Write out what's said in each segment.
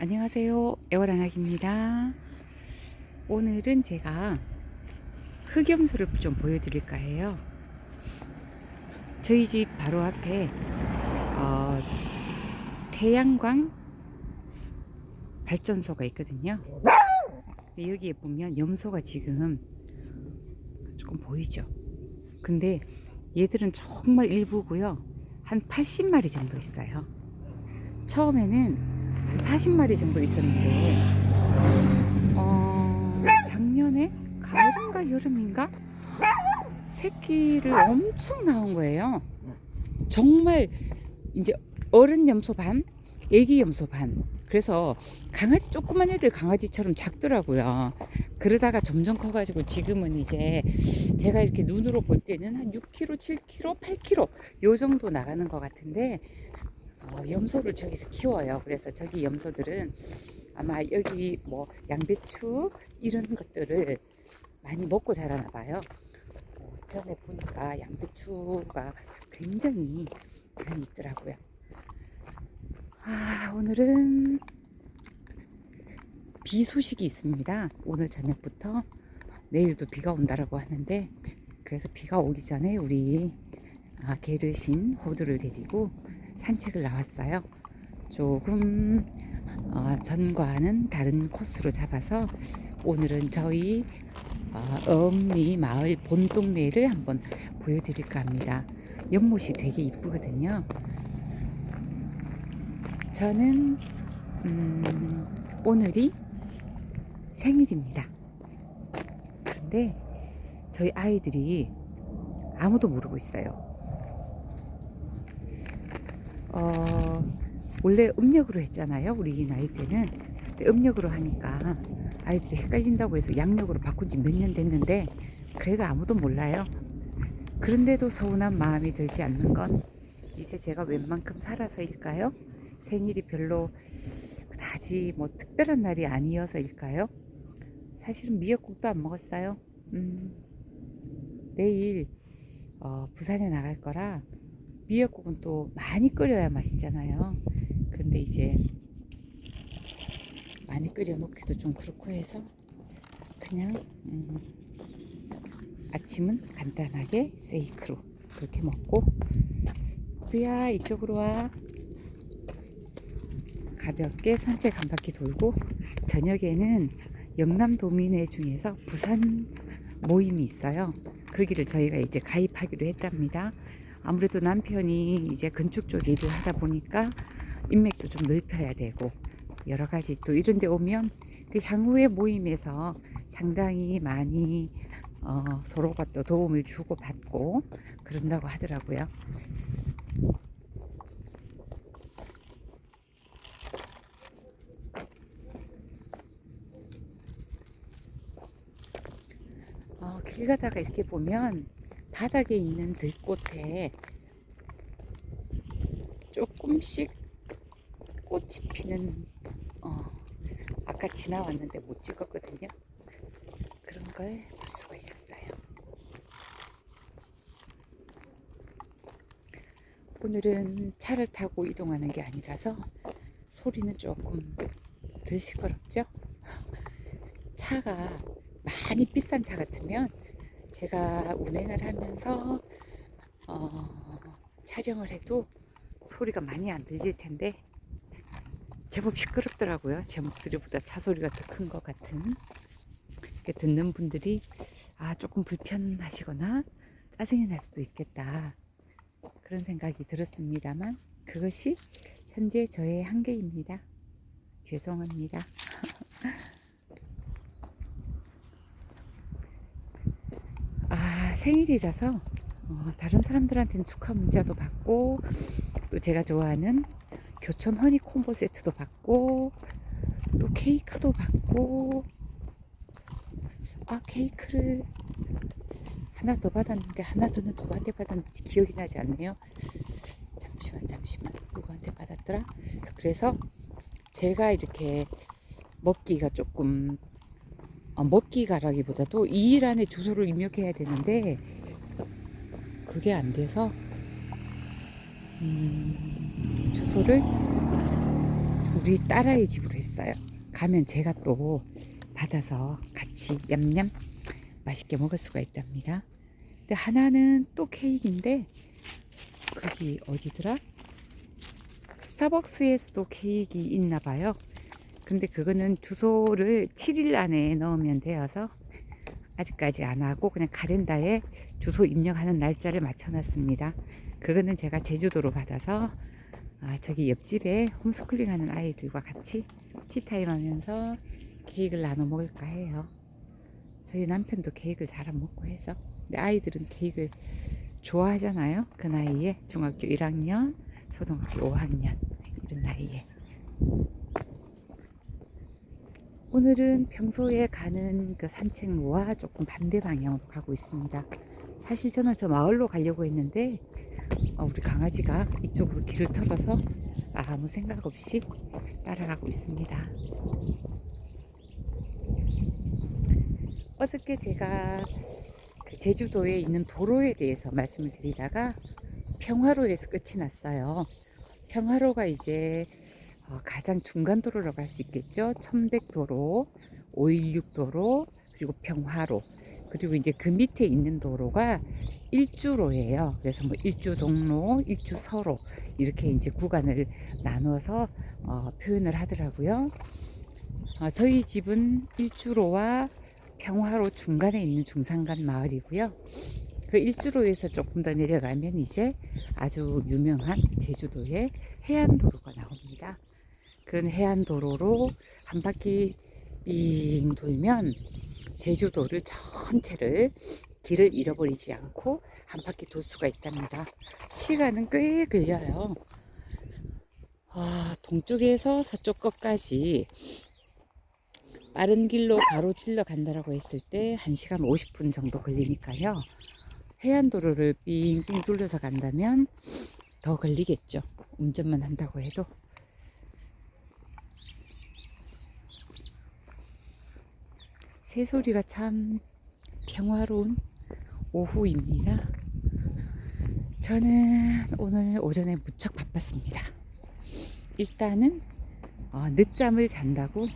안녕하세요. 애월한학입니다. 오늘은 제가 흑염소를 좀 보여드릴까 해요. 저희 집 바로 앞에 어, 태양광 발전소가 있거든요. 여기에 보면 염소가 지금 조금 보이죠. 근데 얘들은 정말 일부고요. 한 80마리 정도 있어요. 처음에는 한 40마리 정도 있었는데 어, 작년에 가을인가 여름인가 새끼를 엄청 낳은 거예요. 정말 이제 어른 염소 반, 애기 염소 반. 그래서 강아지 조그만 애들 강아지처럼 작더라고요. 그러다가 점점 커가지고 지금은 이제 제가 이렇게 눈으로 볼 때는 한 6kg, 7kg, 8kg 요 정도 나가는 것 같은데 어, 염소를 저기서 키워요. 그래서 저기 염소들은 아마 여기 뭐 양배추 이런 것들을 많이 먹고 자라나 봐요. 어, 전에 보니까 양배추가 굉장히 많이 있더라고요. 아, 오늘은 비 소식이 있습니다. 오늘 저녁부터 내일도 비가 온다라고 하는데 그래서 비가 오기 전에 우리 아, 게르신 호두를 데리고 산책을 나왔어요. 조금 어, 전과는 다른 코스로 잡아서 오늘은 저희 어, 엄리 마을 본 동네를 한번 보여드릴까 합니다. 연못이 되게 이쁘거든요. 저는 음, 오늘이 생일입니다. 그런데 저희 아이들이 아무도 모르고 있어요. 어, 원래 음력으로 했잖아요. 우리 나이 때는. 음력으로 하니까 아이들이 헷갈린다고 해서 양력으로 바꾼 지 몇 년 됐는데 그래도 아무도 몰라요. 그런데도 서운한 마음이 들지 않는 건 이제 제가 웬만큼 살아서일까요? 생일이 별로 그다지 뭐 특별한 날이 아니어서일까요? 사실은 미역국도 안 먹었어요. 음, 내일 어, 부산에 나갈 거라 미역국은 또 많이 끓여야 맛있잖아요. 근데 이제 많이 끓여 먹기도 좀 그렇고 해서 그냥 음, 아침은 간단하게 쉐이크로 그렇게 먹고 우리야 이쪽으로 와 가볍게 산책 한 바퀴 돌고 저녁에는 영남 도민회 중에서 부산 모임이 있어요. 거기를 저희가 이제 가입하기로 했답니다. 아무래도 남편이 이제 건축 쪽 일을 하다 보니까 인맥도 좀 넓혀야 되고 여러 가지 또 이런 데 오면 그 향후의 모임에서 상당히 많이 어, 서로가 또 도움을 주고 받고 그런다고 하더라고요. 어, 길 가다가 이렇게 보면 바닥에 있는 들꽃에 조금씩 꽃이 피는 어, 아까 지나왔는데 못 찍었거든요. 그런 걸 볼 수가 있었어요. 오늘은 차를 타고 이동하는 게 아니라서 소리는 조금 덜 시끄럽죠? 차가 많이 비싼 차 같으면 제가 운행을 하면서 어, 촬영을 해도 소리가 많이 안 들릴 텐데 제법 시끄럽더라고요. 제 목소리보다 차 소리가 더 큰 것 같은. 듣는 분들이 아 조금 불편하시거나 짜증이 날 수도 있겠다 그런 생각이 들었습니다만 그것이 현재 저의 한계입니다. 죄송합니다. 아 생일이라서 어, 다른 사람들한테는 축하 문자도 받고 또 제가 좋아하는 교촌 허니 콤보 세트도 받고 또 케이크도 받고 아 케이크를 하나 더 받았는데 하나 더는 누구한테 받았는지 기억이 나지 않네요. 잠시만 잠시만 누구한테 받았더라? 그래서 제가 이렇게 먹기가 조금 어, 먹기 가라기보다도 이일 안에 주소를 입력해야 되는데 그게 안 돼서 음, 주소를 우리 딸아이 집으로 했어요. 가면 제가 또 받아서 같이 냠냠 맛있게 먹을 수가 있답니다. 근데 하나는 또 케이크인데 거기 어디더라? 스타벅스에서도 케이크 있나 봐요. 근데 그거는 주소를 7일 안에 넣으면 되어서 아직까지 안 하고 그냥 카렌다에 주소 입력하는 날짜를 맞춰놨습니다. 그거는 제가 제주도로 받아서 아, 저기 옆집에 홈스쿨링 하는 아이들과 같이 티타임 하면서 케이크를 나눠 먹을까 해요. 저희 남편도 케이크를 잘 안 먹고 해서. 근데 아이들은 케이크를 좋아하잖아요. 그 나이에 중학교 1학년, 초등학교 5학년 이런 나이에. 오늘은 평소에 가는 그 산책로와 조금 반대 방향으로 가고 있습니다. 사실 저는 저 마을로 가려고 했는데 어, 우리 강아지가 이쪽으로 길을 털어서 아무 생각 없이 따라가고 있습니다. 어저께 제가 그 제주도에 있는 도로에 대해서 말씀을 드리다가 평화로에서 끝이 났어요. 평화로가 이제 어, 가장 중간 도로라고 할 수 있겠죠. 천백도로, 516도로, 그리고 평화로. 그리고 이제 그 밑에 있는 도로가 일주로예요. 그래서 뭐 일주동로, 일주서로 이렇게 이제 구간을 나눠서 어, 표현을 하더라고요. 어, 저희 집은 일주로와 평화로 중간에 있는 중산간 마을이고요. 그 일주로에서 조금 더 내려가면 이제 아주 유명한 제주도의 해안도로가 나옵니다. 그런 해안 도로로 한 바퀴 빙 돌면 제주도를 전체를 길을 잃어버리지 않고 한 바퀴 돌 수가 있답니다. 시간은 꽤 걸려요. 아, 동쪽에서 서쪽 끝까지 빠른 길로 가로질러 간다라고 했을 때 1시간 50분 정도 걸리니까요. 해안도로를 삥삥 돌려서 간다면 더 걸리겠죠. 운전만 한다고 해도. 새소리가 참 평화로운 오후입니다. 저는 오늘 오전에 무척 바빴습니다. 일단은 어, 늦잠을 잔다고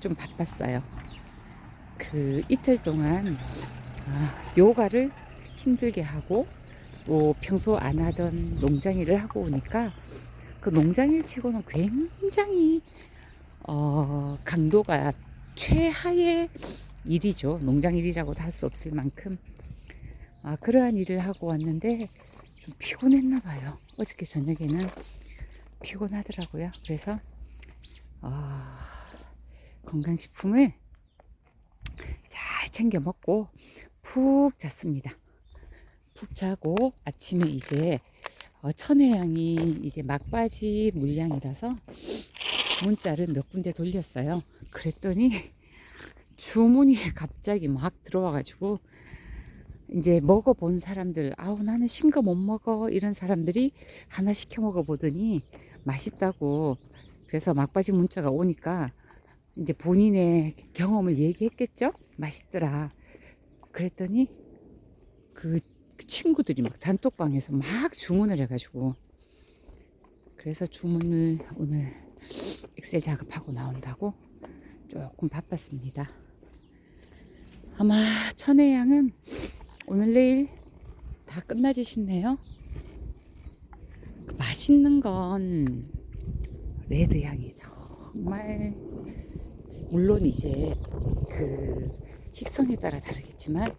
좀 바빴어요. 그 이틀 동안 아, 요가를 힘들게 하고 또 평소 안 하던 농장 일을 하고 오니까 그 농장 일 치고는 굉장히 어, 강도가 최하의 일이죠. 농장 일이라고도 할 수 없을 만큼 아, 그러한 일을 하고 왔는데 좀 피곤했나 봐요. 어저께 저녁에는 피곤하더라고요. 그래서 아, 건강식품을 잘 챙겨 먹고 푹 잤습니다. 푹 자고 아침에 이제 어, 천혜향이 이제 막바지 물량이라서 문자를 몇 군데 돌렸어요. 그랬더니 주문이 갑자기 막 들어와가지고 이제 먹어본 사람들 아우 나는 신거 못 먹어 이런 사람들이 하나 시켜 먹어보더니 맛있다고. 그래서 막바지 문자가 오니까 이제 본인의 경험을 얘기했겠죠? 맛있더라. 그랬더니 그 친구들이 막 단톡방에서 막 주문을 해가지고. 그래서 주문을 오늘 엑셀 작업하고 나온다고 조금 바빴습니다. 아마 천혜향은 오늘 내일 다 끝나지 싶네요. 그 맛있는 건 레드 향이 정말 물론 이제 그 식성에 따라 다르겠지만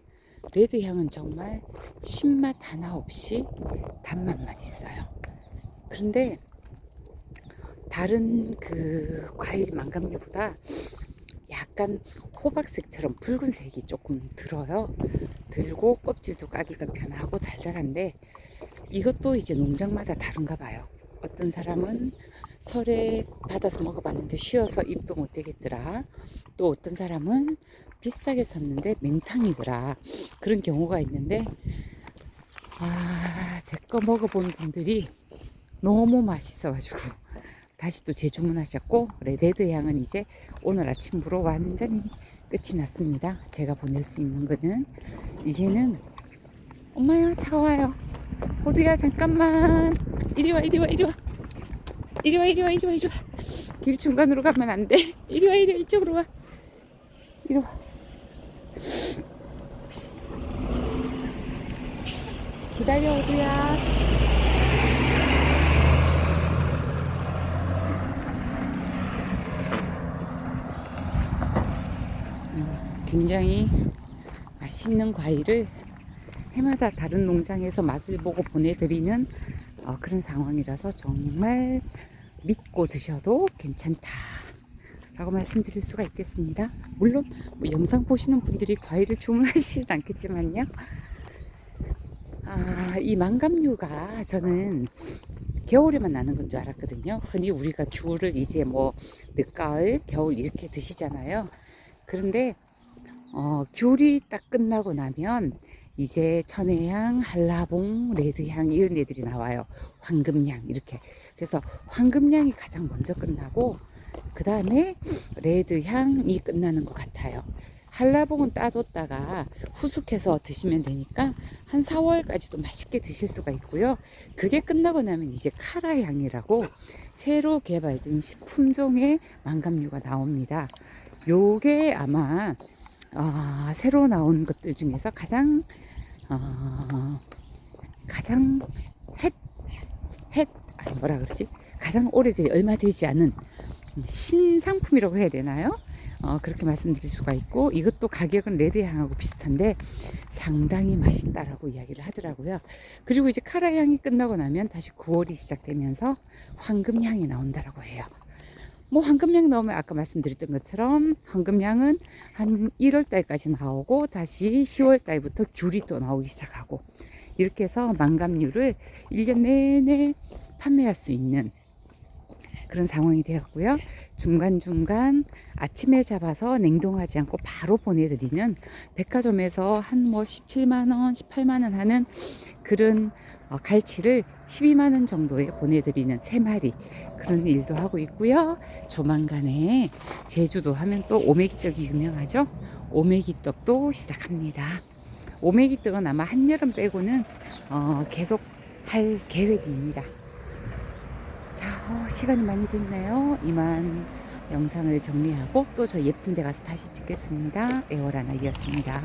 레드 향은 정말 신맛 하나 없이 단맛만 있어요. 그런데 다른 그 과일 망감류보다 약간 호박색처럼 붉은색이 조금 들어요. 들고 껍질도 까기가 편하고 달달한데 이것도 이제 농장마다 다른가 봐요. 어떤 사람은 설에 받아서 먹어봤는데 쉬어서 입도 못 되겠더라. 또 어떤 사람은 비싸게 샀는데 맹탕이더라. 그런 경우가 있는데 아, 제 거 먹어본 분들이 너무 맛있어가지고 다시 또 재주문하셨고 레드 향은 이제 오늘 아침부로 완전히 끝이 났습니다. 제가 보낼 수 있는 거는 이제는 엄마야 차 와요. 호두야 잠깐만 이리 와 이리 와 이리 와 이리 와 이리 와 이리 와 이리 와. 길 중간으로 가면 안 돼. 이리 와 이리 와 이쪽으로 와. 이리 와. 기다려 오두야. 음, 굉장히 맛있는 과일을 해마다 다른 농장에서 맛을 보고 보내드리는 어, 그런 상황이라서 정말 믿고 드셔도 괜찮다. 라고 말씀드릴 수가 있겠습니다. 물론 뭐 영상 보시는 분들이 과일을 주문하시진 않겠지만요. 아, 이 망감류가 저는 겨울에만 나는 건 줄 알았거든요. 흔히 우리가 귤을 이제 뭐 늦가을, 겨울 이렇게 드시잖아요. 그런데 어, 귤이 딱 끝나고 나면 이제 천혜향, 한라봉, 레드향 이런 애들이 나와요. 황금향 이렇게. 그래서 황금향이 가장 먼저 끝나고 그 다음에 레드향이 끝나는 것 같아요. 한라봉은 따뒀다가 후숙해서 드시면 되니까 한 4월까지도 맛있게 드실 수가 있고요. 그게 끝나고 나면 이제 카라향이라고 새로 개발된 식품종의 망감류가 나옵니다. 요게 아마 아, 새로 나온 것들 중에서 가장 어, 가장 햇, 햇, 아니 뭐라 그러지? 가장 오래되지 얼마 되지 않은 신상품이라고 해야 되나요? 어, 그렇게 말씀드릴 수가 있고 이것도 가격은 레드향하고 비슷한데 상당히 맛있다라고 이야기를 하더라고요. 그리고 이제 카라향이 끝나고 나면 다시 9월이 시작되면서 황금향이 나온다라고 해요. 뭐 황금향 나오면 아까 말씀드렸던 것처럼 황금향은 한 1월 달까지 나오고 다시 10월 달부터 귤이 또 나오기 시작하고 이렇게 해서 망감류를 1년 내내 판매할 수 있는 그런 상황이 되었고요. 중간중간 아침에 잡아서 냉동하지 않고 바로 보내드리는 백화점에서 한 뭐 17만원, 18만원 하는 그런 어, 갈치를 12만원 정도에 보내드리는 세 마리 그런 일도 하고 있고요. 조만간에 제주도 하면 또 오메기떡이 유명하죠. 오메기떡도 시작합니다. 오메기떡은 아마 한여름 빼고는 어, 계속 할 계획입니다. 자, 어, 시간이 많이 됐네요. 이만 영상을 정리하고 또 저 예쁜 데 가서 다시 찍겠습니다. 에어라나이었습니다.